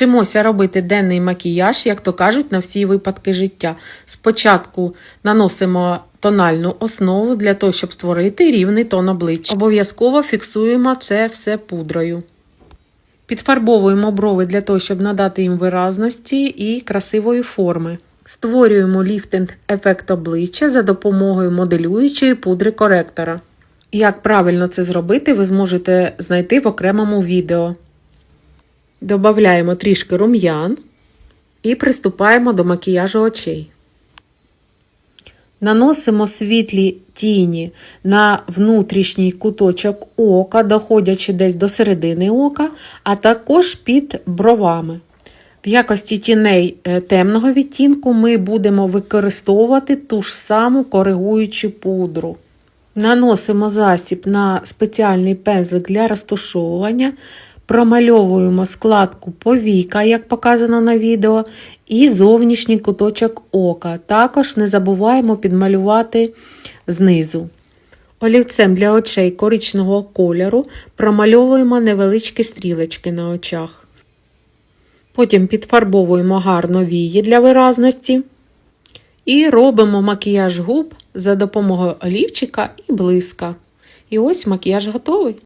Вчимося робити денний макіяж, як то кажуть, на всі випадки життя. Спочатку наносимо тональну основу для того, щоб створити рівний тон обличчя. Обов'язково фіксуємо це все пудрою. Підфарбовуємо брови для того, щоб надати їм виразності і красивої форми. Створюємо ліфтинг ефект обличчя за допомогою моделюючої пудри коректора. Як правильно це зробити, ви зможете знайти в окремому відео. Добавляємо трішки рум'ян і приступаємо до макіяжу очей. Наносимо світлі тіні на внутрішній куточок ока, доходячи десь до середини ока, а також під бровами. В якості тіней е, темного відтінку ми будемо використовувати ту ж саму коригуючу пудру. Наносимо засіб на спеціальний пензлик для розташовування, промальовуємо складку повіка, як показано на відео, і зовнішній куточок ока. Також не забуваємо підмалювати знизу. Олівцем для очей коричневого кольору промальовуємо невеличкі стрілочки на очах. Потім підфарбовуємо гарно вії для виразності. І робимо макіяж губ за допомогою олівчика і блиска. І ось макіяж готовий.